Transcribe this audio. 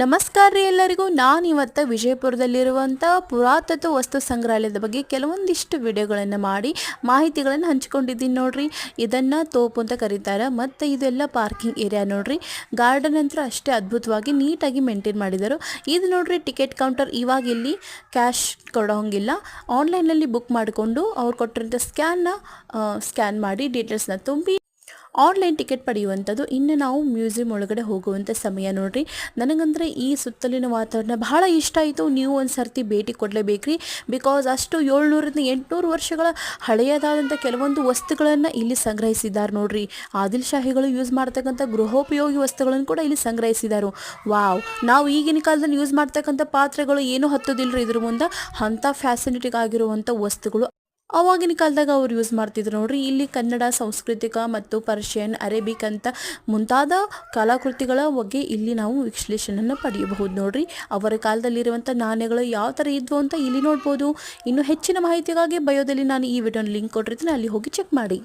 ನಮಸ್ಕಾರ ರೀ ಎಲ್ಲರಿಗೂ. ನಾನು ಇವತ್ತು ವಿಜಯಪುರದಲ್ಲಿರುವಂಥ ಪುರಾತತ್ವ ವಸ್ತು ಸಂಗ್ರಹಾಲಯದ ಬಗ್ಗೆ ಕೆಲವೊಂದಿಷ್ಟು ವಿಡಿಯೋಗಳನ್ನು ಮಾಡಿ ಮಾಹಿತಿಗಳನ್ನು ಹಂಚ್ಕೊಂಡಿದ್ದೀನಿ ನೋಡ್ರಿ. ಇದನ್ನು ತೋಪು ಅಂತ ಕರೀತಾರೆ. ಮತ್ತು ಇದೆಲ್ಲ ಪಾರ್ಕಿಂಗ್ ಏರಿಯಾ ನೋಡ್ರಿ. ಗಾರ್ಡನ್ ಅಂತ ಅಷ್ಟೇ ಅದ್ಭುತವಾಗಿ ನೀಟಾಗಿ ಮೇಂಟೈನ್ ಮಾಡಿದರು. ಇದು ನೋಡ್ರಿ ಟಿಕೆಟ್ ಕೌಂಟರ್ ಇವಾಗ ಇಲ್ಲಿ ಕ್ಯಾಶ್ ಕೊಡೋಂಗಿಲ್ಲ ಆನ್ಲೈನಲ್ಲಿ ಬುಕ್ ಮಾಡಿಕೊಂಡು ಅವ್ರು ಕೊಟ್ಟಿರೋಂಥ ಸ್ಕ್ಯಾನ್ನ ಸ್ಕ್ಯಾನ್ ಮಾಡಿ ಡೀಟೇಲ್ಸ್ನ ತುಂಬಿ ಆನ್ಲೈನ್ ಟಿಕೆಟ್ ಪಡೆಯುವಂಥದ್ದು ಇನ್ನು ನಾವು ಮ್ಯೂಸಿಯಂ ಒಳಗಡೆ ಹೋಗುವಂಥ ಸಮಯ ನೋಡ್ರಿ. ನನಗಂದರೆ ಈ ಸುತ್ತಲಿನ ವಾತಾವರಣ ಬಹಳ ಇಷ್ಟ ಆಯಿತು. ನೀವು ಒಂದು ಸರ್ತಿ ಭೇಟಿ ಕೊಡಲೇಬೇಕ್ರಿ. ಬಿಕಾಸ್ ಅಷ್ಟು ಏಳ್ನೂರಿಂದ ಎಂಟುನೂರು ವರ್ಷಗಳ ಹಳೆಯದಾದಂಥ ಕೆಲವೊಂದು ವಸ್ತುಗಳನ್ನು ಇಲ್ಲಿ ಸಂಗ್ರಹಿಸಿದ್ದಾರೆ ನೋಡ್ರಿ. ಆದಿಲ್ ಶಾಹಿಗಳು ಯೂಸ್ ಮಾಡ್ತಕ್ಕಂಥ ಗೃಹೋಪಯೋಗಿ ವಸ್ತುಗಳನ್ನು ಕೂಡ ಇಲ್ಲಿ ಸಂಗ್ರಹಿಸಿದ್ದಾರೆ. ವಾವ್ ನಾವು ಈಗಿನ ಕಾಲದಲ್ಲಿ ಯೂಸ್ ಮಾಡ್ತಕ್ಕಂಥ ಪಾತ್ರೆಗಳು ಏನೂ ಹತ್ತೋದಿಲ್ಲರಿ ಇದ್ರ ಮುಂದೆ. ಅಂಥ ಫ್ಯಾಸಿಲಿಟಿಗಾಗಿರುವಂಥ ವಸ್ತುಗಳು ಅವಾಗಿನ ಕಾಲದಾಗ ಅವ್ರು ಯೂಸ್ ಮಾಡ್ತಿದ್ರು ನೋಡ್ರಿ. ಇಲ್ಲಿ ಕನ್ನಡ, ಸಾಂಸ್ಕೃತಿಕ ಮತ್ತು ಪರ್ಷಿಯನ್, ಅರೇಬಿಕ್ ಅಂತ ಮುಂತಾದ ಕಲಾಕೃತಿಗಳ ಬಗ್ಗೆ ಇಲ್ಲಿ ನಾವು ವಿಶ್ಲೇಷಣೆಯನ್ನು ಪಡೆಯಬಹುದು ನೋಡ್ರಿ. ಅವರ ಕಾಲದಲ್ಲಿರುವಂಥ ನಾಣ್ಯಗಳು ಯಾವ ಥರ ಇದ್ವು ಅಂತ ಇಲ್ಲಿ ನೋಡ್ಬೋದು. ಇನ್ನು ಹೆಚ್ಚಿನ ಮಾಹಿತಿಗಾಗಿ ಬಯೋದಲ್ಲಿ ನಾನು ಈ ವಿಡಿಯೋನ ಲಿಂಕ್ ಕೊಟ್ಟಿರ್ತೀನಿ. ಅಲ್ಲಿ ಹೋಗಿ ಚೆಕ್ ಮಾಡಿ.